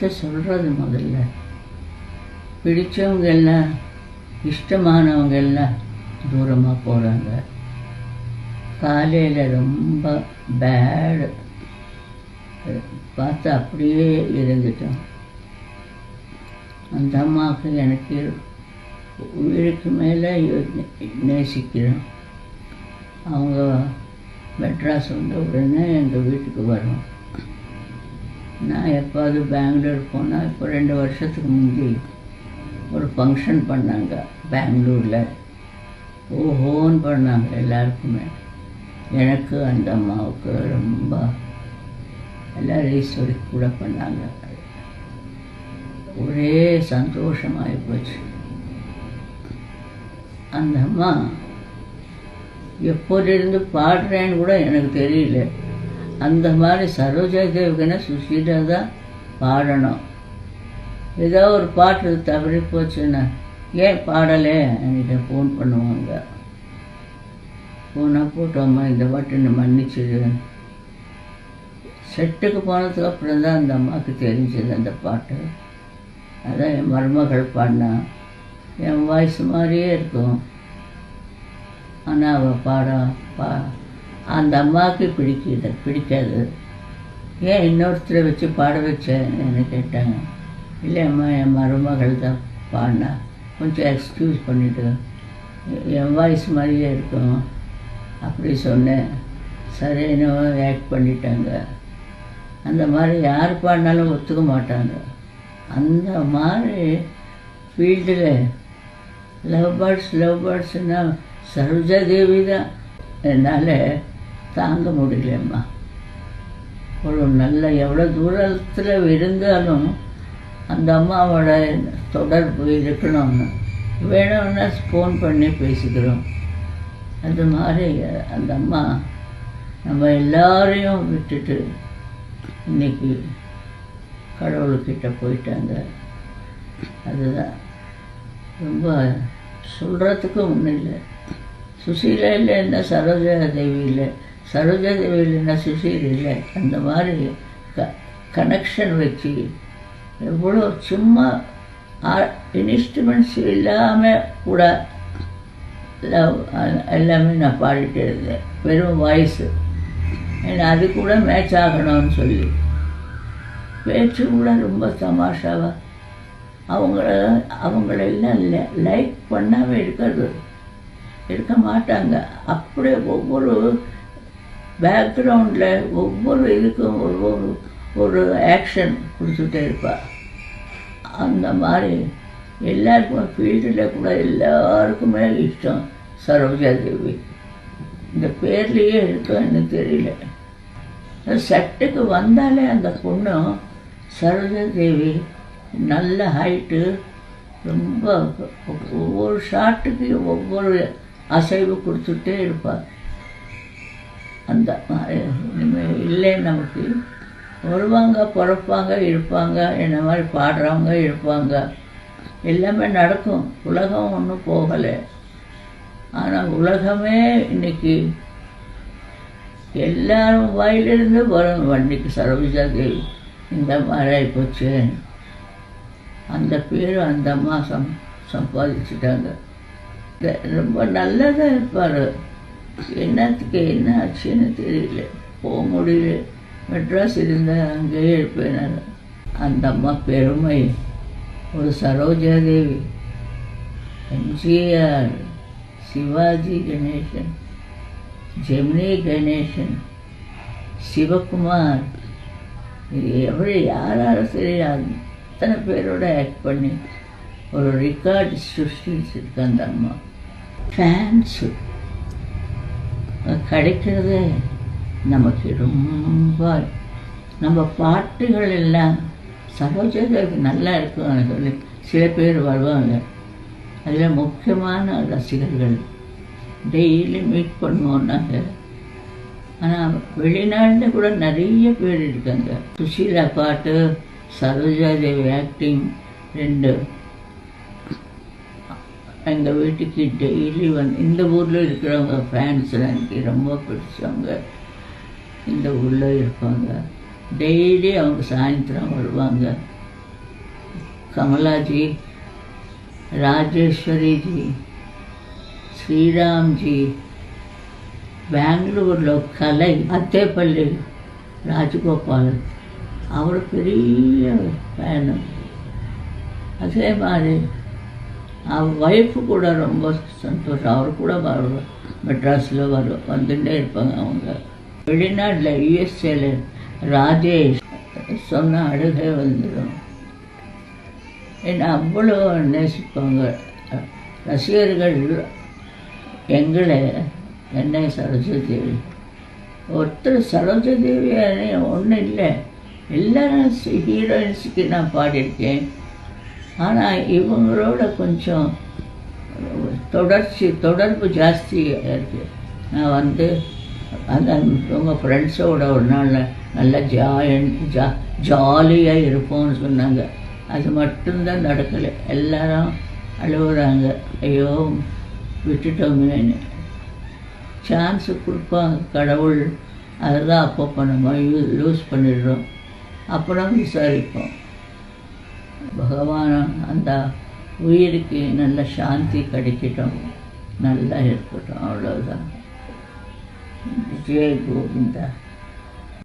வார்த்தை சொல்கிறது முதல்ல. பிடிச்சவங்க எல்லாம் இஷ்டமானவங்க எல்லாம் தூரமாக போகிறாங்க காலையில் ரொம்ப பேடு பார்த்து அப்படியே இருந்துட்டோம். அந்த அம்மாவுக்கு எனக்கு உயிருக்கு மேலே நேசிக்கிறோம். அவங்க மெட்ராஸ் வந்த உடனே எங்கள் வீட்டுக்கு வரும் நான் எப்போது பெங்களூர் போனால் இப்போ ரெண்டு வருஷத்துக்கு முந்தி ஒரு ஃபங்க்ஷன் பண்ணாங்க பெங்களூரில். ஓஹோன்னு பண்ணாங்க எல்லாருக்குமே. எனக்கு அந்த அம்மாவுக்கு ரொம்ப எல்லாம் ஈஸ்வரி கூட பண்ணாங்க. ஒரே சந்தோஷமாகி போச்சு. அந்த அம்மா எப்போதிருந்து பாடுறேன்னு கூட எனக்கு தெரியல. அந்த மாதிரி சரோஜா தேவிக்குன்னா சுஷீலா தான் பாடணும். ஏதோ ஒரு பாட்டு தவறி போச்சுன்னா ஏன் பாடலை? என்கிட்ட ஃபோன் பண்ணுவாங்க. ஃபோனாக போட்டோம்மா இந்த பாட்டு என்ன மன்னிச்சிடு செட்டுக்கு போனதுக்கு அப்புறம் தான் அந்த அம்மாவுக்கு தெரிஞ்சது அந்த பாட்டு. அதான் என் மருமகள் பாடினா. என் வாய்ஸ் மாதிரியே இருக்கும். ஆனால் அவள் பாட பா அந்த அம்மாவுக்கு பிடிக்கல பிடிக்காது. ஏன் இன்னொருத்தரை வச்சு பாட வச்சேன்னு கேட்டாங்க. இல்லை அம்மா என் மருமகள் தான் பாடினா. கொஞ்சம் எக்ஸ்கியூஸ் பண்ணிவிட்டு என் வாய்ஸ் மாதிரியே இருக்கும். அப்படி சொன்னேன். சரின்னு ஆக்ட் பண்ணிட்டாங்க. அந்த மாதிரி யார் பாடினாலும் ஒத்துக்க மாட்டாங்க. அந்த மாதிரி ஃபீல்டில் லவ் பேர்ட்ஸ் லவ் பேர்ட்ஸ்னால் சரோஜா தேவி தான். என்னால் தாங்க முடியலம்மா. ஒரு நல்ல எவ்வளோ தூரத்தில் இருந்தாலும் அந்த அம்மாவோட தொடர்பு இருக்கணும்னு. வேணும்னா ஃபோன் பண்ணி பேசிக்கிறோம். அது மாதிரி அந்த அம்மா நம்ம எல்லாரையும் விட்டுட்டு இன்னைக்கு கடவுள்கிட்ட போயிட்டாங்க. அதுதான். ரொம்ப சொல்கிறதுக்கு ஒன்றும் இல்லை. சுசீலா இல்லைன்னா சரோஜா தேவி இல்லை. சரோஜா தேவி இல்லைன்னா இல்லை அந்த மாதிரி க கனெக்ஷன் வச்சு எவ்வளோ சும்மா இன்ஸ்ட்ருமெண்ட்ஸ் இல்லாமல் கூட லவ் எல்லாமே நான் பாடிட்டு இருந்தேன். வெறும் வாய்ஸு ஏன்னா அது கூட மேட்ச் ஆகணும்னு சொல்லி. பேச்சு கூட ரொம்ப தமாஷாவாக அவங்கள அவங்களெல்லாம் லைக் பண்ணாமல் இருக்கிறது. இருக்க மாட்டாங்க. அப்படியே ஒவ்வொரு பேக்ரவுண்டில் ஒவ்வொரு இதுக்கும் ஒவ்வொரு ஒரு ஆக்ஷன் கொடுத்துட்டே இருப்பாள் அந்த மாதிரி எல்லாருக்கும் ஃபீல்டில் கூட எல்லாருக்குமே இஷ்டம் சரோஜா தேவி. இந்த பேர்லேயே இருக்குன்னு தெரியல. செட்டுக்கு வந்தாலே அந்த பொண்ணு சரோஜா தேவி நல்ல ஹைட்டு ரொம்ப ஒவ்வொரு ஷாட்டுக்கு ஒவ்வொரு அசைவு கொடுத்துட்டே இருப்பாள் அந்த இனிமேல் இல்லை நமக்கு. வருவாங்க பிறப்பாங்க இருப்பாங்க என்ன மாதிரி பாடுறவங்க இருப்பாங்க. எல்லாமே நடக்கும். உலகம் ஒன்றும் போகலை. ஆனால் உலகமே இன்னைக்கு எல்லாரும் வாயிலிருந்து வரும். வண்டிக்கு சரோஜா தேவி இந்த மாதிரி போச்சு. அந்த பேர் அந்த அம்மா சம் சம்பாதிச்சிட்டாங்க. ரொம்ப நல்லதாக இருப்பார் என்னத்துக்கு என்ன ஆச்சுன்னு தெரியல. போக முடியல. மெட்ராஸ் இருந்தால் அங்கேயே இருப்பேன் நான். அந்த அம்மா பெருமை. ஒரு சரோஜா தேவி. எம்ஜிஆர் சிவாஜி கணேசன் ஜெமினி கணேசன் சிவகுமார். இது எவ்வளோ யார் சரி அத்தனை பேரோட ஆக்ட் பண்ணி ஒரு ரெக்கார்ட் சிருஷ்டிச்சிருக்கு அந்த அம்மா. ஃபேன்ஸு கிடைக்கிறது நமக்கு ரொம்ப நம்ம பாட்டுகள் எல்லாம் சரோஜாவுக்கு நல்லா இருக்கும் சொல்லி சில பேர் வருவாங்க. அதில் முக்கியமான ரசிகர்கள் டெய்லி மீட் பண்ணுவோம் நாங்கள் ஆனால் வெளிநாட்டில் கூட நிறைய பேர் இருக்காங்க. சுஷீலா பாட்டு சரோஜாதேவி ஆக்டிங் ரெண்டு எங்கள் வீட்டுக்கு டெய்லி வந்து இந்த ஊரில் இருக்கிறவங்க ஃபேன்ஸ்லாம் எனக்கு ரொம்ப பிடிச்சவங்க. இந்த ஊரில் இருப்பாங்க. டெய்லி அவங்க சாயந்தரம் வருவாங்க. கமலாஜி ராஜேஸ்வரிஜி ஸ்ரீராம்ஜி பெங்களூரில் கலை அத்தேப்பள்ளி ராஜகோபாலன் அவர் பெரிய ஃபேனு அதே மாதிரி ஒய்ஃபு கூட ரொம்ப சந்தோஷம் அவர் கூட வரும் மெட்ராஸில் வரும் வந்துட்டே இருப்பாங்க அவங்க வெளிநாட்டில் யூஎஸ்ஏல ராஜேஷ் சொன்ன அழுகை வந்துடும் என்னை அவ்வளோ நேசிப்பாங்க ரசிகர்கள் எங்களை என்னை சரஸ்வதி ஒருத்தர் சரஸ்வதி ஒன்றும் இல்லை எல்லாரும் ஹீரோயின்ஸுக்கு நான் பாடியிருக்கேன் ஆனால் இவங்களோட கொஞ்சம் தொடர்ச்சி தொடர்பு ஜாஸ்தி இருக்குது நான் வந்து அந்த உங்கள் ஃப்ரெண்ட்ஸோட ஒரு நாள் நல்ல ஜாயின் ஜா ஜாலியாக இருப்போம்னு சொன்னாங்க. அது மட்டும்தான் நடக்கலை. எல்லாரும் அழுகுறாங்க ஐயோ விட்டுட்டோமேன்னு சான்ஸு கொடுப்பாங்க கடவுள். அதுதான் அப்பப்போ நம்ம யூ லூஸ் பண்ணிடுறோம். அப்புறம் விசாரிப்போம். பகவான் அந்த உயிருக்கு நல்ல சாந்தி கிடைக்கட்டும். நல்லா இருக்கட்டும் அவ்வளோதான் ஜெய கோவிந்தா.